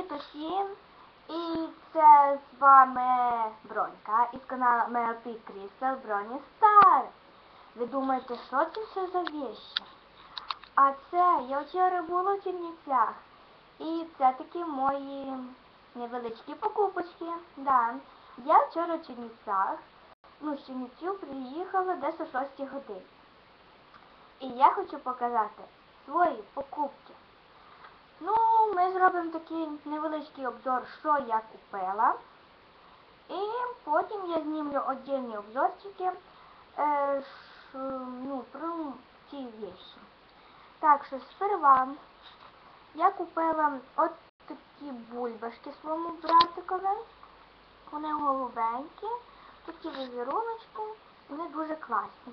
Привіт усім! І це з вами Бронька із каналу Melty Crystal Броні Star. Ви думаєте, що це все за вещи? А це я вчора була в Чернівцях. І це такі мої невеличкі покупочки. Да. Я вчора в Чернівцях. Ну, з Чернівців приїхала десь о 6 годині. І я хочу показати свої покупки. Ну, ми зробимо такий невеличкий обзор, що я купила. І потім я знімлю отдельні обзорчики е, ш, ну, про ці вещи. Так що сперва я купила от такі бульбашки своєму братикові. Вони голубенькі, такі візеруночки, вони дуже класні.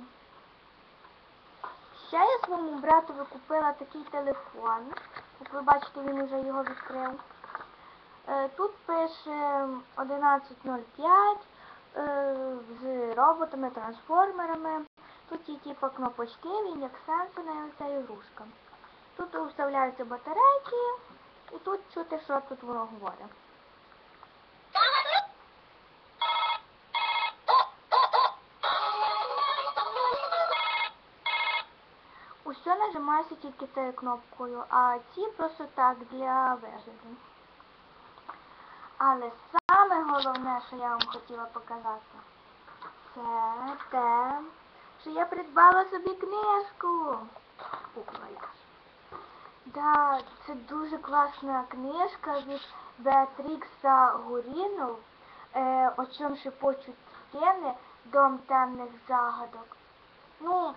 Ще я своєму братові купила такий телефон. Як ви бачите, він вже його відкрив. Е, Тут пише 11.05 е, з роботами, трансформерами. Тут є типу кнопочки, він як сенсорна ця ігрушка. Тут вставляються батарейки і тут чути, що тут воно говорить. Усе нажимається тільки цією кнопкою, а ці просто так для вигляду. Але саме головне, що я вам хотіла показати, це те, що я придбала собі книжку. Кукла Да, це дуже класна книжка від Беатрікса Гурінов. Е, о чому шепочуть стіни, дом темних загадок. Ну,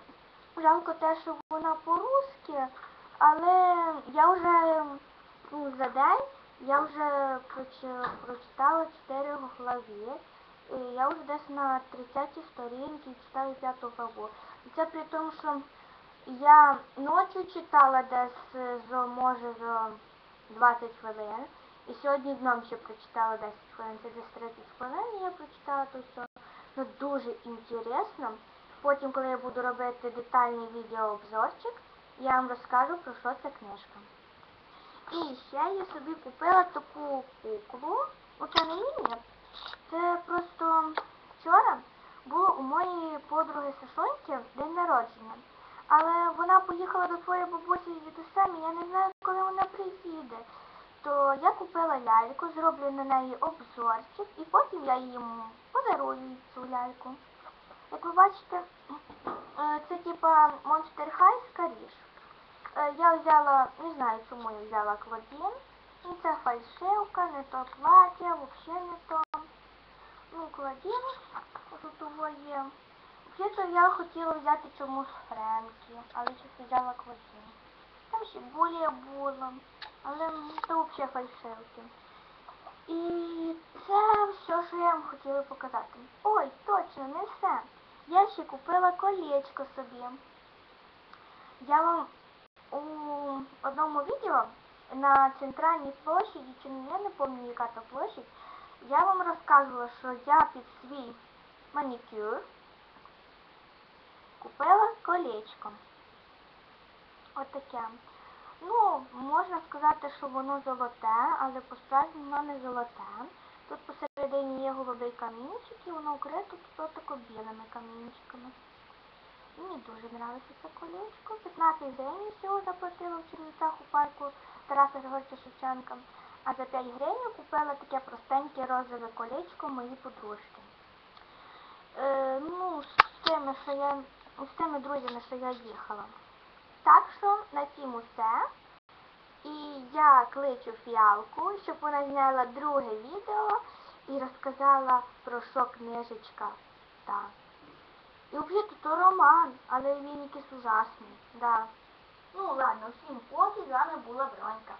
жалко те, що вона по-русски, але я вже ну, за день я вже прочитала 4 глави. І я вже десь на 30 сторінці читаю п'яту главу. І це при тому, що я ночі читала десь е, може за 20 хвилин. І сьогодні днем ще прочитала 10 хвилин, це десь 30 хвилин, і я прочитала то все. Ну дуже інтересно. Потім, коли я буду робити детальний відеообзорчик, я вам розкажу про що ця книжка. І ще я собі купила таку куклу. Оце не мені. Це просто вчора було у моєї подруги Сашоньки день народження. Але вона поїхала до своєї бабусі з дідусем, і я не знаю, коли вона приїде. То я купила ляльку, зроблю на неї обзорчик, і потім я їм подарую цю ляльку. Як ви бачите, е, це типа Monster High скоріш. Е, Я взяла, не знаю чому я взяла Клодін. Ну, це фальшивка, не то плаття, взагалі не то. Ну, Клодін, тут того є. Взагалі я хотіла взяти чомусь Френкі, але щось взяла Клодін. Там ще более було, але це взагалі фальшивки. І це все, що я вам хотіла показати. Ой, точно, не все. Я ще купила колечко собі. Я вам у одному відео на центральній площаді, чи я не пам'ятаю, яка то площадь, я вам розказувала, що я під свій манікюр купила колечко. Отаке. Ну, можна сказати, що воно золоте, але по-справжньому воно не золоте. Голубий камінчик і воно укрито тако білими камінчиками. Мені дуже подобається це колечко. 15 гривень всього заплатила в Чернівцях у парку Тараса Григорьовича Шевченка. А за 5 гривень купила таке простеньке розове колечко моїй подружки. Е, ну, з тими, що я, з тими друзями, що я їхала. Так що на цім усе. І я кличу фіалку, щоб вона зняла друге відео і розказала про що книжечка. Так. І взагалі то роман, але він якийсь ужасний. Да. Ну ладно, всім поки, з вами була Бронька.